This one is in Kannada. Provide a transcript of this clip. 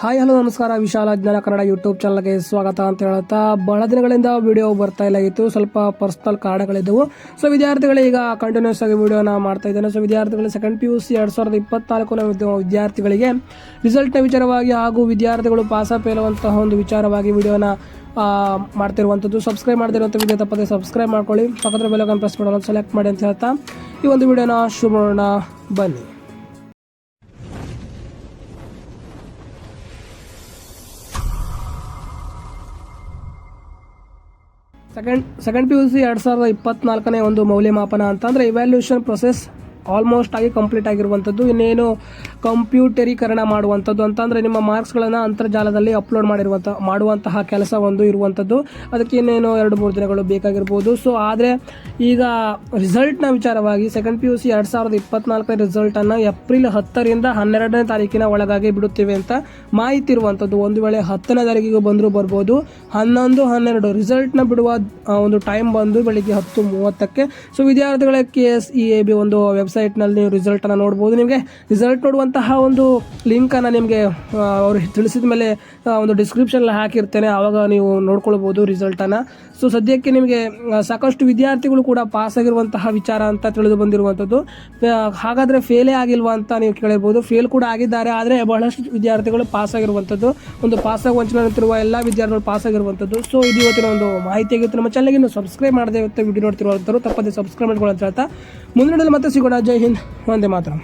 ಹಾಯ್ ಹಲೋ ನಮಸ್ಕಾರ. ವಿಶಾಲ ಜ್ಞಾನ ಕನ್ನಡ ಯೂಟ್ಯೂಬ್ ಚಾನಲ್ಗೆ ಸ್ವಾಗತ ಅಂತ ಹೇಳುತ್ತಾ, ಬಹಳ ದಿನಗಳಿಂದ ವಿಡಿಯೋ ಬರ್ತಾ ಇಲ್ಲ ಇತ್ತು. ಸ್ವಲ್ಪ ಪರ್ಸನಲ್ ಕಾರಣಗಳಿದ್ದವು ಸೊ ವಿದ್ಯಾರ್ಥಿಗಳು, ಈಗ ಕಂಟಿನ್ಯೂಸ್ ಆಗಿ ವಿಡಿಯೋನ ಮಾಡ್ತಾ ಇದ್ದೇನೆ. ಸೊ ವಿದ್ಯಾರ್ಥಿಗಳು ಸೆಕೆಂಡ್ ಪಿ ಯು ಸಿ ಎರಡು ಸಾವಿರದ ಇಪ್ಪತ್ನಾಲ್ಕು ವಿದ್ಯ- ವಿದ್ಯಾರ್ಥಿಗಳಿಗೆ ರಿಸಲ್ಟ್ನ ವಿಚಾರವಾಗಿ ಹಾಗೂ ವಿದ್ಯಾರ್ಥಿಗಳು ಪಾಸ ಇರುವಂತಹ ಒಂದು ವಿಚಾರವಾಗಿ ವಿಡಿಯೋನ ಮಾಡ್ತಿರುವಂಥದ್ದು. ಸಬ್ಸ್ಕ್ರೈಬ್ ಮಾಡ್ತಿರುವಂಥ ವಿಡಿಯೋ ತಪ್ಪದೆ ಸಬ್ಸ್ಕ್ರೈಬ್ ಮಾಡ್ಕೊಳ್ಳಿ. ಪಕ್ಕದ ಬೆಲಕನ್ನು ಪ್ರೆಸ್ ಮಾಡೋಣ ಸೆಲೆಕ್ಟ್ ಮಾಡಿ ಅಂತ ಹೇಳ್ತಾ, ಈ ಒಂದು ವಿಡಿಯೋನ ಶುರು ಮಾಡೋಣ ಬನ್ನಿ. Second second P U C ಎರಡು ಸಾವಿರದ ಇಪ್ಪತ್ನಾಲ್ಕನೇ ಒಂದು ಮೌಲ್ಯಮಾಪನ ಅಂತಂದರೆ ಇವ್ಯಾಲ್ಯೂಷನ್ ಪ್ರೊಸೆಸ್ ಆಲ್ಮೋಸ್ಟ್ ಆಗಿ ಕಂಪ್ಲೀಟ್ ಆಗಿರುವಂಥದ್ದು. ಇನ್ನೇನು ಕಂಪ್ಯೂಟರೀಕರಣ ಮಾಡುವಂಥದ್ದು ಅಂತಂದರೆ ನಿಮ್ಮ ಮಾರ್ಕ್ಸ್ಗಳನ್ನು ಅಂತರ್ಜಾಲದಲ್ಲಿ ಅಪ್ಲೋಡ್ ಮಾಡಿರುವಂಥ, ಮಾಡುವಂತಹ ಕೆಲಸ ಒಂದು ಇರುವಂಥದ್ದು. ಅದಕ್ಕೆ ಇನ್ನೇನು ಎರಡು, ಮೂರು ದಿನಗಳು ಬೇಕಾಗಿರ್ಬೋದು. ಸೊ ಆದರೆ ಈಗ ರಿಸಲ್ಟ್ನ ವಿಚಾರವಾಗಿ ಸೆಕೆಂಡ್ ಪಿ ಯು ಸಿ ಎರಡು ಸಾವಿರದ ಇಪ್ಪತ್ನಾಲ್ಕನೇ ರಿಸಲ್ಟನ್ನು ಏಪ್ರಿಲ್ ಹತ್ತರಿಂದ ಹನ್ನೆರಡನೇ ತಾರೀಕಿನ ಒಳಗಾಗಿ ಬಿಡುತ್ತೇವೆ ಅಂತ ಮಾಹಿತಿ ಇರುವಂಥದ್ದು. ಒಂದು ವೇಳೆ ಹತ್ತನೇ ತಾರೀಕಿಗೆ ಬಂದರೂ ಬರ್ಬೋದು. ಹನ್ನೊಂದು, ಹನ್ನೆರಡು ರಿಸಲ್ಟ್ನ ಬಿಡುವ ಒಂದು ಟೈಮ್ ಬಂದು ಬೆಳಿಗ್ಗೆ ಹತ್ತು ಮೂವತ್ತಕ್ಕೆ. ಸೊ ವಿದ್ಯಾರ್ಥಿಗಳ K S E A B ಒಂದು ವೆಬ್ಸೈಟ್ನಲ್ಲಿ ನೀವು ರಿಸಲ್ಟನ್ನು ನೋಡ್ಬೋದು. ನಿಮಗೆ ರಿಸಲ್ಟ್ ನೋಡುವಂತಹ ಒಂದು ಲಿಂಕನ್ನು ನಿಮಗೆ ಅವರು ತಿಳಿಸಿದ ಮೇಲೆ ಒಂದು ಡಿಸ್ಕ್ರಿಪ್ಷನಲ್ಲಿ ಹಾಕಿರ್ತೇನೆ. ಆವಾಗ ನೀವು ನೋಡ್ಕೊಳ್ಬೋದು ರಿಸಲ್ಟನ್ನು ಸೊ ಸದ್ಯಕ್ಕೆ ನಿಮಗೆ ಸಾಕಷ್ಟು ವಿದ್ಯಾರ್ಥಿಗಳು ಕೂಡ ಪಾಸ್ ಆಗಿರುವಂತಹ ವಿಚಾರ ಅಂತ ತಿಳಿದು ಬಂದಿರುವಂಥದ್ದು. ಹಾಗಾದರೆ ಫೇಲೇ ಆಗಿಲ್ವಾ ಅಂತ ನೀವು ಕೇಳಿರ್ಬೋದು ಫೇಲ್ ಕೂಡ ಆಗಿದ್ದಾರೆ, ಆದರೆ ಬಹಳಷ್ಟು ವಿದ್ಯಾರ್ಥಿಗಳು ಪಾಸ್ ಆಗಿರುವಂಥದ್ದು. ಒಂದು ಪಾಸ್ ಆಗಿ ವಂಚನೆ ನಿಂತಿರುವ ಎಲ್ಲ ವಿದ್ಯಾರ್ಥಿಗಳು ಪಾಸ್ ಆಗಿರುವಂಥದ್ದು. ಸೊ ಇದು ಇವತ್ತಿನ ಒಂದು ಮಾಹಿತಿ ಆಗಿತ್ತು. ನಮ್ಮ ಚಾನಲ್ಗೆ ಇನ್ನು ಸಬ್ಸ್ಕ್ರೈಬ್ ಮಾಡದೆ ಇವತ್ತು ವಿಡಿಯೋ ನೋಡ್ತಿರುವಂಥವ್ರು ತಪ್ಪದೆ ಸಬ್ಸ್ಕ್ರೈಬ್ ಮಾಡ್ಕೊಳ್ಳೋ ಅಂತ ಹೇಳ್ತಾ. ಮುಂದಿನ ಮತ್ತೆ ಸಿಗೋಣ. जय हिंद वंदे मातरम।